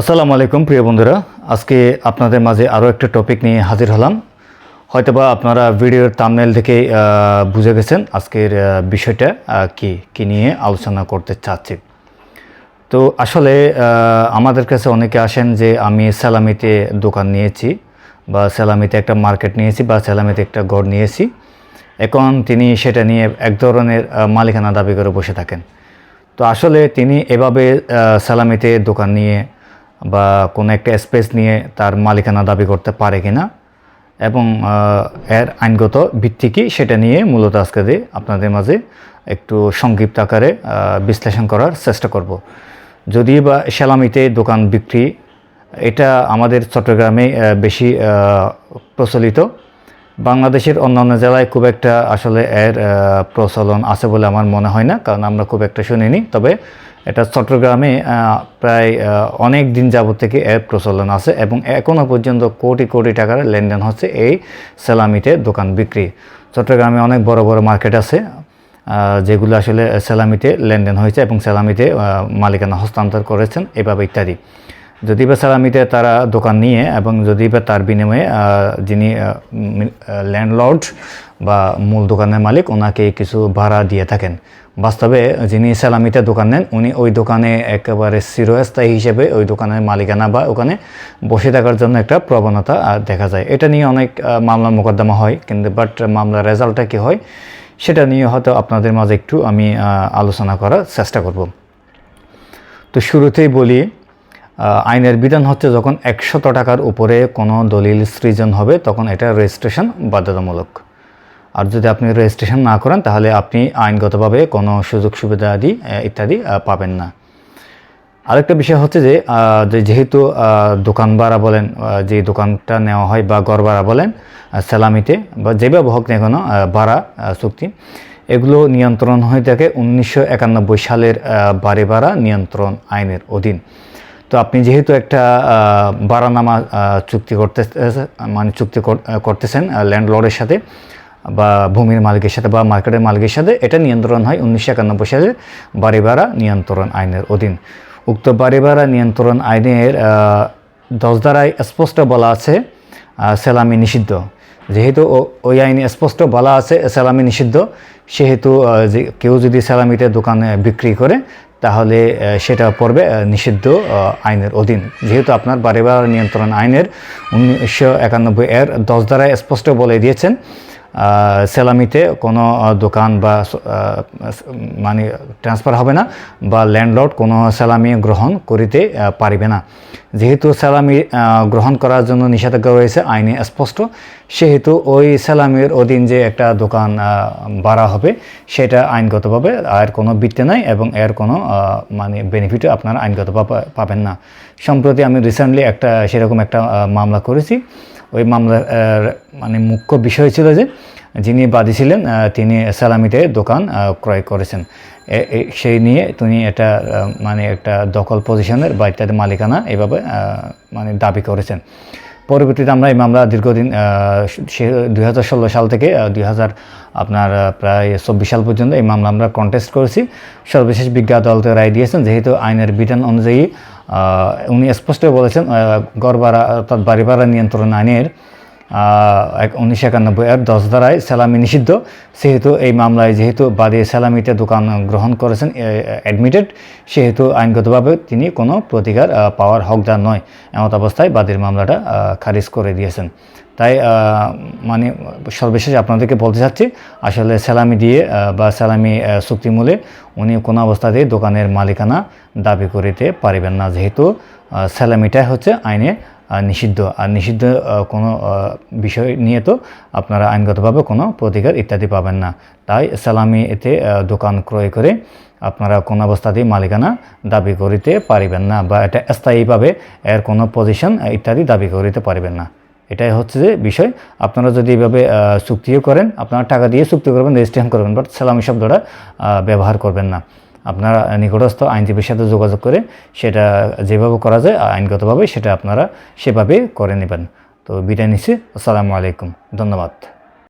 আসসালামু আলাইকুম, প্রিয় বন্ধুরা। আজকে আপনাদের মাঝে আরও একটা টপিক নিয়ে হাজির হলাম। হয়তোবা আপনারা ভিডিওর তামনেল থেকে বুঝে গেছেন আজকের বিষয়টা কি কি নিয়ে আলোচনা করতে চাচ্ছি। তো আসলে আমাদের কাছে অনেকে আসেন যে আমি স্যালামিতে দোকান নিয়েছি বা স্যালামিতে একটা মার্কেট নিয়েছি বা স্যালামিতে একটা ঘর নিয়েছি। এখন তিনি সেটা নিয়ে এক ধরনের মালিকানা দাবি করে বসে থাকেন। তো আসলে তিনি এভাবে সালামিতে দোকান নিয়ে বা কোনো একটা স্পেস নিয়ে তার মালিকানা দাবি করতে পারে কি না এবং এর আইনগত ভিত্তি কী সেটা নিয়ে মূলত আজকে দিয়ে আপনাদের মাঝে একটু সংক্ষিপ্ত আকারে বিশ্লেষণ করার চেষ্টা করব। যদি বা সেলামিতে দোকান বিক্রি, এটা আমাদের চট্টগ্রামে বেশি প্রচলিত। বাংলাদেশের অন্যান্য জেলায় খুব একটা আসলে এর প্রচলন আছে বলে আমার মনে হয় না, কারণ আমরা খুব একটা শুনিনি। তবে এটা চট্টগ্রামে প্রায় অনেক দিন যাবত থেকে এর প্রচলন আছে এবং এখনও পর্যন্ত কোটি কোটি টাকার লেনদেন হচ্ছে এই সেলামিতে দোকান বিক্রি। চট্টগ্রামে অনেক বড় বড় মার্কেট আছে যেগুলো আসলে সেলামিতে লেনদেন হয়েছে এবং সেলামিতে মালিকানা হস্তান্তর করেছেন, এভাবে ইত্যাদি। যদি বা সালামিতে তারা দোকান নিয়ে এবং যদি বা তার বিনিময়ে যিনি ল্যান্ডলর্ড বা মূল দোকানের মালিক, ওনাকে কিছু ভাড়া দিয়ে থাকেন। বাস্তবে যিনি সালামিতে দোকান নেন, উনি ওই দোকানে একেবারে চিরস্থায়ী হিসেবে ওই দোকানের মালিকানা বা ওখানে বসে থাকার জন্য একটা প্রবণতা দেখা যায়। এটা নিয়ে অনেক মামলা মোকদ্দমা হয়, কিন্তু বাট মামলার রেজাল্টটা কী হয়, সেটা নিয়ে হয়তো আপনাদের মাঝে একটু আমি আলোচনা করার চেষ্টা করব। তো শুরুতেই বলি আইনের বিধান হচ্ছে যখন একশত টাকার উপরে কোনো দলিল সৃজন হবে তখন এটা রেজিস্ট্রেশন বাধ্যতামূলক। আর যদি আপনি রেজিস্ট্রেশন না করেন তাহলে আপনি আইনগতভাবে কোনো সুযোগ সুবিধাদি আহ, ইত্যাদি পাবেন না। আরেকটা বিষয় হচ্ছে যে যেহেতু দোকান ভাড়া বলেন যে দোকানটা নেওয়া হয় বা ঘর ভাড়া বলেন সালামিতে বা যেভাবে হোক না কেন ভাড়া চুক্তি এগুলো নিয়ন্ত্রণ হয়ে থাকে উনিশশো একানব্বই সালের বাড়ি ভাড়া নিয়ন্ত্রণ আইনের অধীন। তো আপনি যেহেতু একটা বারানামা চুক্তি করতে মানে চুক্তি করতেছেন ল্যান্ডলর্ডের সাথে, বা ভূমির মালিকের সাথে, বা মার্কেটের মালিকের সাথে, এটা নিয়ন্ত্রণ হয় উনিশশো একানব্বই সালের বাড়ি ভাড়া নিয়ন্ত্রণ আইনের অধীন। উক্ত বাড়ি ভাড়া নিয়ন্ত্রণ আইনের দশ ধারায় স্পষ্ট বলা আছে সেলামি নিষিদ্ধ। যেহেতু ওই আইনে স্পষ্ট বলা আছে, সেলামি নিষিদ্ধ। সেহেতু যে কেউ যদি সেলামিতে দোকানে বিক্রি করে তাহলে সেটা পড়বে নিষিদ্ধ আইনের অধীন। যেহেতু আপনার বারে নিয়ন্ত্রণ আইনের উনিশশো একানব্বই এর দশ দ্বারা স্পষ্ট বলে দিয়েছেন সেলামিতে কোনো দোকান বা মানে ট্রান্সফার হবে না বা ল্যান্ডলর্ড কোনো সেলামি গ্রহণ করিতে পারিবে না। যেহেতু সেলামি গ্রহণ করার জন্য নিষেধাজ্ঞা রয়েছে, আইনে স্পষ্ট, সেহেতু ওই সেলামির অধীন যে একটা দোকান বাড়া হবে, সেটা আইনগতভাবে আর কোনো বৃত্তি নাই এবং এর কোনো মানে বেনিফিটও আপনারা আইনগতভাবে পাবেন না। সম্প্রতি আমি রিসেন্টলি একটা, সেরকম একটা মামলা করেছি। ওই মামলার মানে মুখ্য বিষয় ছিল যে যিনি বাদী ছিলেন তিনি সালামিতে দোকান ক্রয় করেছেন। সেই নিয়ে তিনি এটা মানে একটা দখল পজিশনের বা ইত্যাদি মালিকানা এভাবে মানে দাবি করেছেন। পরবর্তীতে আমরা এই মামলা দীর্ঘদিন দুই হাজার ষোলো সাল থেকে দুই হাজার, আপনার প্রায় চব্বিশ সাল পর্যন্ত এই মামলা আমরা কন্টেস্ট করেছি। সর্বশেষ বিজ্ঞ আদালত রায় দিয়েছেন, যেহেতু আইনের বিধান অনুযায়ী উনি স্পষ্ট বলেছেন গড় ভাড়া অর্থাৎ বাড়ি ভাড়া নিয়ন্ত্রণ আইনের উনিশশো একানব্বই এর দশ ধারায় সেলামি নিষিদ্ধ। সেহেতু এই মামলায় যেহেতু বাদী সেলামিতে দোকান গ্রহণ করেছেন অ্যাডমিটেড সেহেতু আইনগতভাবে তিনি কোনো প্রতিকার পাওয়ার হকদার নয় এমত অবস্থায় বাদীর মামলাটা খারিজ করে দিয়েছেন। তাই মানে সর্বশেষ আপনাদেরকে বলতে চাচ্ছি আসলে সেলামি দিয়ে বা সেলামি আহ, চুক্তিমূলে উনি কোনো অবস্থাতেই দোকানের মালিকানা দাবি করিতে পারিবেন না। যেহেতু আহ, সেলামিটাই হচ্ছে আইনে নিষিদ্ধ। আর নিষিদ্ধ কোনো বিষয় নিয়ে তো আপনারা আইনগতভাবে কোনো প্রতিকার ইত্যাদি পাবেন না। তাই সালামি এতে দোকান ক্রয় করে আপনারা কোনো অবস্থাতেই মালিকানা দাবি করিতে পারিবেন না বা এটা স্থায়ীভাবে এর কোনো পজিশন ইত্যাদি দাবি করিতে পারিবেন না। এটাই হচ্ছে যে বিষয়। আপনারা যদি এভাবে চুক্তিও করেন, আপনারা টাকা দিয়ে চুক্তি করবেন, রেজিস্ট্রেশন করবেন, বাট সালামি শব্দটা ব্যবহার করবেন না। আপনারা নিকটস্থ আইনজীবীর সাথে যোগাযোগ করে সেটা যেভাবে করা যায়, আইনগতভাবে সেটা আপনারা সেভাবে করে নেবেন। তো বিদায় নিচ্ছি। আসসালামু আলাইকুম। ধন্যবাদ।